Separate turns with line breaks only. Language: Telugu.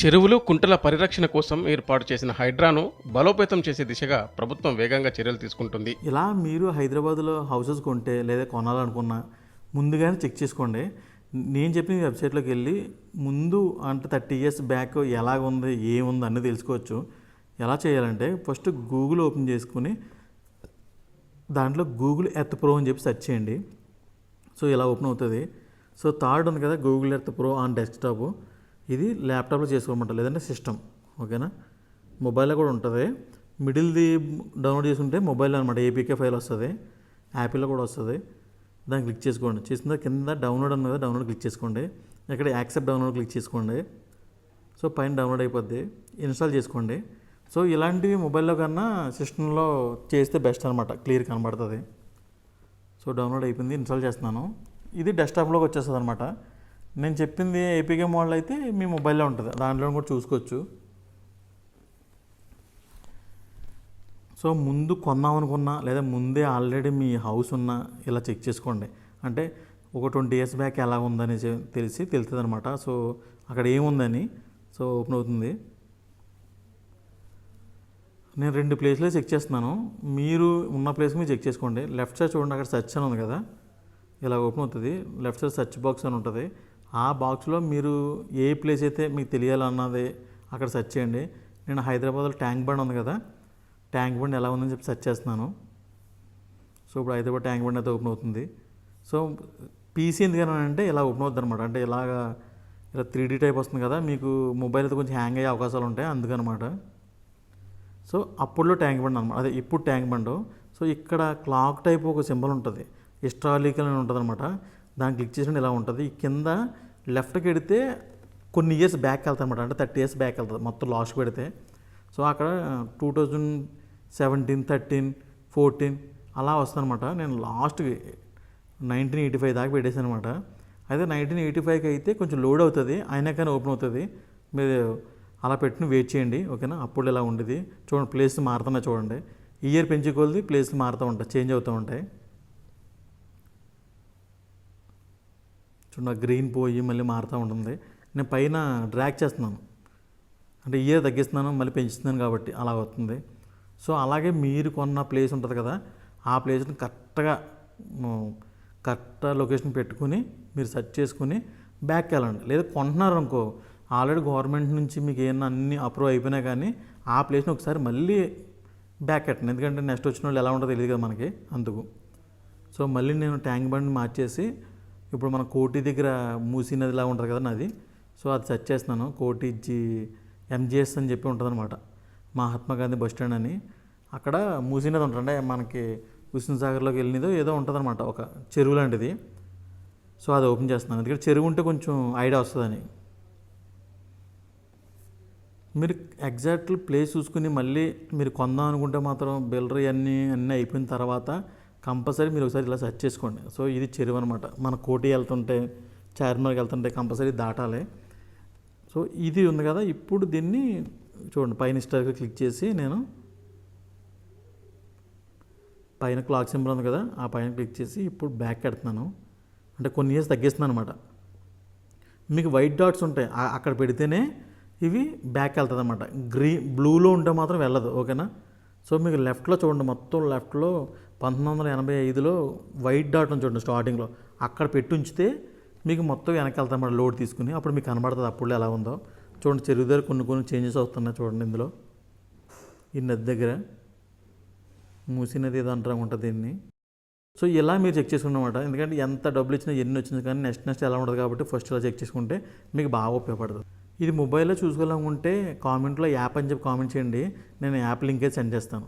చెరువులు కుంటల పరిరక్షణ కోసం ఏర్పాటు చేసిన హైడ్రాను బలోపేతం చేసే దిశగా ప్రభుత్వం వేగంగా చర్యలు తీసుకుంటుంది.
ఇలా మీరు హైదరాబాద్లో హౌసెస్ కొంటే లేదా కొనాలనుకున్నా ముందుగానే చెక్ చేసుకోండి. నేను చెప్పిన వెబ్సైట్లోకి వెళ్ళి ముందు అంటే థర్టీ ఇయర్స్ బ్యాక్ ఎలాగ ఉంది ఏముంది అన్నీ తెలుసుకోవచ్చు. ఎలా చేయాలంటే ఫస్ట్ గూగుల్ ఓపెన్ చేసుకుని దాంట్లో గూగుల్ ఎర్త్ ప్రో అని చెప్పి సెర్చ్ చేయండి. సో ఇలా ఓపెన్ అవుతుంది. సో థర్డ్ ఉంది కదా Google Earth pro on desktop. ఇది ల్యాప్టాప్లో చేసుకోమంట లేదంటే సిస్టమ్ ఓకేనా? మొబైల్లో కూడా ఉంటుంది. మిడిల్ది డౌన్లోడ్ చేసుకుంటే మొబైల్లో అనమాట ఏపీకే ఫైల్ వస్తుంది యాపిల్లో కూడా వస్తుంది. దాన్ని క్లిక్ చేసుకోండి. చేసిన కింద డౌన్లోడ్ ఉంది కదా డౌన్లోడ్ క్లిక్ చేసుకోండి. ఇక్కడ యాక్సెప్ట్ డౌన్లోడ్ క్లిక్ చేసుకోండి. సో పైన డౌన్లోడ్ అయిపోద్ది. ఇన్స్టాల్ చేసుకోండి. సో ఇలాంటివి మొబైల్లో కన్నా సిస్టంలో చేస్తే బెస్ట్ అనమాట క్లియర్ కనబడుతుంది. సో డౌన్లోడ్ అయిపోయింది ఇన్స్టాల్ చేస్తున్నాను. ఇది డెస్క్టాప్లోకి వచ్చేస్తుంది అనమాట నేను చెప్పింది ఏపీకే మోడల్ అయితే మీ మొబైల్లో ఉంటుంది. దాంట్లో కూడా చూసుకోవచ్చు. సో ముందు కొందాం అనుకున్నా లేదా ముందే ఆల్రెడీ మీ హౌస్ ఉన్నా ఇలా చెక్ చేసుకోండి. అంటే ఒక ట్వంటీ ఇయర్స్ బ్యాక్ ఎలా ఉందని తెలిసి తెలుస్తుంది అనమాట సో అక్కడ ఏముందని సో ఓపెన్ అవుతుంది. నేను రెండు ప్లేస్లో చెక్ చేస్తున్నాను. మీరు ఉన్న ప్లేస్ మీరు చెక్ చేసుకోండి. లెఫ్ట్ సైడ్ చూడండి అక్కడ సెర్చ్ అని ఉంది కదా. ఇలా ఓపెన్ అవుతుంది. లెఫ్ట్ సైడ్ సెర్చ్ బాక్స్ అని ఉంటుంది. ఆ బాక్స్లో మీరు ఏ ప్లేస్ అయితే మీకు తెలియాలన్నది అక్కడ సెర్చ్ చేయండి. నేను హైదరాబాద్లో ట్యాంక్ బండ్ ఉంది కదా ట్యాంక్ బండ్ ఎలా ఉందని చెప్పి సెర్చ్ చేస్తున్నాను. సో ఇప్పుడు హైదరాబాద్ ట్యాంక్ బండ్ అయితే ఓపెన్ అవుతుంది. సో పీసీ ఎందుకని అంటే ఇలా ఓపెన్ అవుతుంది అనమాట అంటే ఇలాగా ఇలా త్రీ డీ టైప్ వస్తుంది కదా మీకు మొబైల్ అయితే కొంచెం హ్యాంగ్ అయ్యే అవకాశాలు ఉంటాయి అందుకనమాట. సో అప్పుడులో ట్యాంక్ బండ్ అనమాట అదే ఇప్పుడు ట్యాంక్ బండ్. సో ఇక్కడ క్లాక్ టైప్ ఒక సింబల్ ఉంటుంది. హిస్టారికల్ అని ఉంటుంది అనమాట దాన్ని క్లిక్ చేసిన ఇలా ఉంటుంది? కింద లెఫ్ట్కి వెడితే కొన్ని ఇయర్స్ బ్యాక్ వెళ్తాయి అనమాట అంటే థర్టీ ఇయర్స్ బ్యాక్ వెళ్తుంది మొత్తం లాస్ట్ పెడితే. సో అక్కడ two thousand seventeen thirteen fourteen అలా వస్తుందన్నమాట. నేను లాస్ట్కి నైన్టీన్ ఎయిటీ ఫైవ్ దాకా పెట్టేసాను అనమాట అయితే నైన్టీన్ ఎయిటీ ఫైవ్కి అయితే కొంచెం లోడ్ అవుతుంది. అయినా కానీ ఓపెన్ అవుతుంది. మీరు అలా పెట్టిన వెయిట్ చేయండి. ఓకేనా? అప్పుడు ఇలా ఉండేది? చూడండి. ప్లేస్ మారుతున్నా చూడండి. ఇయర్ పెంచుకోవాలి ప్లేస్లు మారుతూ ఉంటాయి. చేంజ్ అవుతూ ఉంటాయి. చూడండి గ్రీన్ పోయి మళ్ళీ మారుతూ ఉంటుంది. నేను పైన డ్రాక్ చేస్తున్నాను. అంటే ఇయర్ తగ్గిస్తున్నాను మళ్ళీ పెంచుతున్నాను కాబట్టి అలా అవుతుంది. సో అలాగే మీరు కొన్న ప్లేస్ ఉంటుంది కదా ఆ ప్లేస్ని కరెక్ట్గా కరెక్ట్ లొకేషన్ పెట్టుకుని మీరు సెర్చ్ చేసుకుని బ్యాక్ వెళ్ళండి. లేదా కొంటున్నారు అనుకో ఆల్రెడీ గవర్నమెంట్ నుంచి మీకు ఏమన్నా అన్ని అప్రూవ్ అయిపోయినా కానీ ఆ ప్లేస్ని ఒకసారి మళ్ళీ బ్యాక్ పెట్టండి. ఎందుకంటే నెక్స్ట్ వచ్చిన వాళ్ళు ఎలా ఉంటుందో తెలియదు కదా మనకి అందుకు. సో మళ్ళీ నేను ట్యాంక్ బండ్ మార్చేసి ఇప్పుడు మన కోటి దగ్గర మూసీ నదిలా ఉంటుంది కదా నది. సో అది సెర్చ్ చేస్తున్నాను కోటి జీ ఎంజిఎస్ అని చెప్పి ఉంటుంది అనమాట మహాత్మా గాంధీ బస్ స్టాండ్ అని. అక్కడ మూసీ నది ఉంటుంది మనకి హుస్సేన్ సాగర్లోకి వెళ్ళినదో ఏదో ఉంటుందన్నమాట. ఒక చెరువు లాంటిది. సో అది ఓపెన్ చేస్తున్నాను. ఎందుకంటే చెరువు ఉంటే కొంచెం ఐడియా వస్తుందని. మీరు ఎగ్జాక్ట్ ప్లేస్ చూసుకుని మళ్ళీ మీరు కొందాం అనుకుంటే మాత్రం బిల్డర్ అన్నీ అన్నీ అయిపోయిన తర్వాత కంపల్సరీ మీరు ఒకసారి ఇలా సెర్చ్ చేసుకోండి. సో ఇది చెరువు అనమాట మన కోటి వెళ్తుంటే చార్మినార్కి వెళ్తుంటే కంపల్సరీ దాటాలి. సో ఇది ఉంది కదా ఇప్పుడు దీన్ని చూడండి. పైన స్టార్గా క్లిక్ చేసి నేను పైన క్లాక్ సింబల్ ఉంది కదా ఆ పైన క్లిక్ చేసి ఇప్పుడు బ్యాక్ పెడుతున్నాను అంటే కొన్ని ఇయర్స్ తగ్గిస్తున్నాను అనమాట మీకు వైట్ డాట్స్ ఉంటాయి. అక్కడ పెడితేనే ఇవి బ్యాక్ వెళ్తుంది అనమాట గ్రీ బ్లూలో ఉంటే మాత్రం వెళ్ళదు ఓకేనా? సో మీకు లెఫ్ట్లో చూడండి మొత్తం లెఫ్ట్లో పంతొమ్మిది వందల ఎనభై ఐదులో వైట్ డాట్ ఉంది చూడండి స్టార్టింగ్లో. అక్కడ పెట్టి ఉంచితే మీకు మొత్తం వెనక్కి వెళ్తాం లోడ్ తీసుకుని అప్పుడు మీకు కనబడుతుంది అప్పుడు ఎలా ఉందో. చూడండి చెరువు దగ్గర కొన్ని కొన్ని చేంజెస్ అవుతున్నాయి చూడండి ఇందులో. ఈ నది దగ్గర. మూసినది ఏదో అంటారా ఉంటుంది దీన్ని. సో ఇలా మీరు చెక్ చేసుకున్నమాట. ఎందుకంటే ఎంత డబ్బులు ఇచ్చినా ఎన్ని వచ్చినా కానీ నెక్స్ట్ నెక్స్ట్ ఎలా ఉంటుంది కాబట్టి ఫస్ట్ ఇలా చెక్ చేసుకుంటే మీకు బాగా ఉపయోగపడుతుంది ఇది మొబైల్లో చూసుకోవాలనుకుంటే కామెంట్లో యాప్ అని చెప్పి కామెంట్ చేయండి. నేను యాప్ లింకే సెండ్ చేస్తాను.